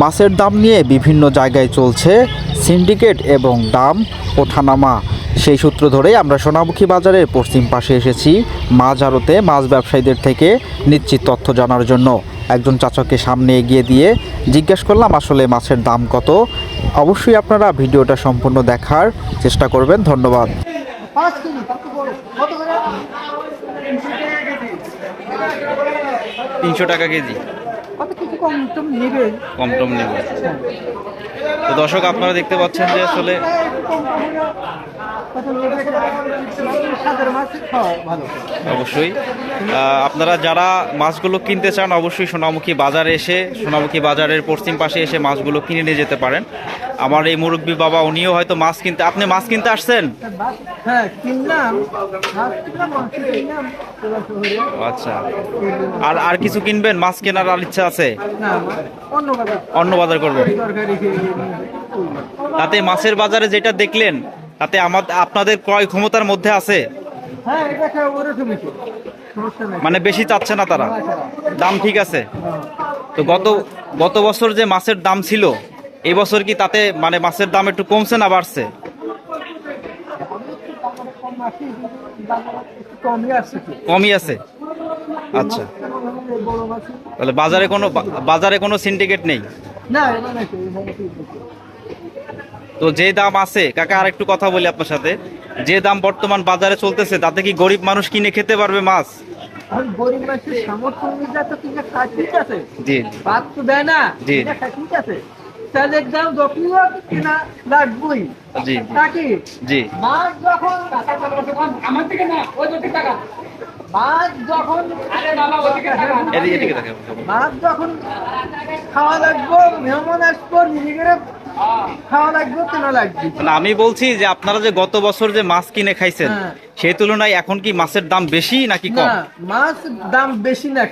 মাছের দাম নিয়ে বিভিন্ন জায়গায় চলছে সিন্ডিকেট এবং দাম ওঠানামা সেই সূত্র ধরেই আমরা সোনামুখী বাজারের পশ্চিম পাশে এসেছি মাছ আড়তে মাছ ব্যবসায়ীদের থেকে নিশ্চিত তথ্য জানার জন্য। একজন চাচাকে সামনে এগিয়ে দিয়ে জিজ্ঞেস করলাম আসলে মাছের দাম কত? অবশ্যই আপনারা ভিডিওটা সম্পূর্ণ দেখার চেষ্টা করবেন। ধন্যবাদ। তিনশো টাকা কেজি। কত কিছু কম টম নেবে? কম টম নেবে। তো দর্শক, আপনারা দেখতে পাচ্ছেন যে আসলে অবশ্যই। আপনারা যারা মাছগুলো কিনতে চান, অবশ্যই সোনামুখী বাজারে এসে, সোনামুখী বাজারের পশ্চিম পাশে এসে মাছগুলো কিনে নিয়ে যেতে পারেন। আমার এই মুরব্বী বাবা উনিও হয়তো মাছ কিনতে আপনি মাছ কিনতে আসছেন? হ্যাঁ আচ্ছা। আর আর কিছু কিনবেন? মাছ কেনার আর ইচ্ছা আছে? অন্য বাজার। করবেন তাতে মাছের বাজারে যেটা দেখলেন তাতে আমাদের আপনাদের ক্রয় ক্ষমতার মধ্যে আছে? হ্যাঁ মানে বেশি চাচ্ছে না তারা? দাম ঠিক আছে? তো গত গত বছর যে মাছের দাম ছিল এই বছর কি তাতে মানে মাছের দাম একটু কমছে না বাড়ছে? কমই আছে। আচ্ছা। তাহলে বাজারে কোনো বাজারে কোনো সিন্ডিকেট নেই। তো যে দাম আছে কাকা আর একটু কথা বলি আপনার সাথে। যে দাম বর্তমান বাজারে চলতেছে তাতে কি গরিব মানুষ কিনে খেতে পারবে মাছ? জি। জি। কিনে দাম লাগবেই জি নাকি? জি। মাছ যখন আমার থেকে না ওই টাকা মাছ যখন এদিকে এদিকে দেখেন মাছ যখন খাওয়া লাগবে মেহমান আসব নিজেকে খাওয়া লাগবে কেনা লাগবে। মানে আমি বলছি যে আপনারা যে গত বছর যে মাছ কিনে খাইছেন হ্যাঁ। সেই তুলনায় এখন কি মাছের দাম বেশি নাকি কম? মাছ দাম বেশি না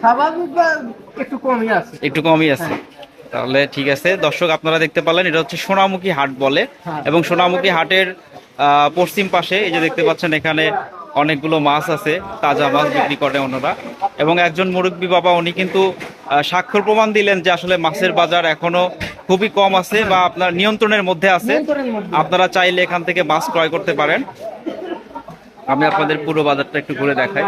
স্বাভাবিক একটু কমই আছে। একটু কমই আছে। তাহলে ঠিক আছে। দর্শক আপনারা দেখতে পারলেন এটা হচ্ছে সোনামুখী হাট বলে হ্যাঁ। এবং সোনামুখী হাটের পশ্চিম পাশে এই যে দেখতে পাচ্ছেন এখানে অনেকগুলো মাছ আছে তাজা মাছ বিক্রি করে ওনারা এবং একজন মুরব্বী বাবা উনি কিন্তু স্বাক্ষর প্রমাণ দিলেন যে আসলে মাছের বাজার এখনও খুবই কম আছে বা আপনার নিয়ন্ত্রণের মধ্যে আছে। আপনারা চাইলে এখান থেকে মাছ ক্রয় করতে পারেন। আমি আপনাদের পুরো বাজারটা একটু ঘুরে দেখাই।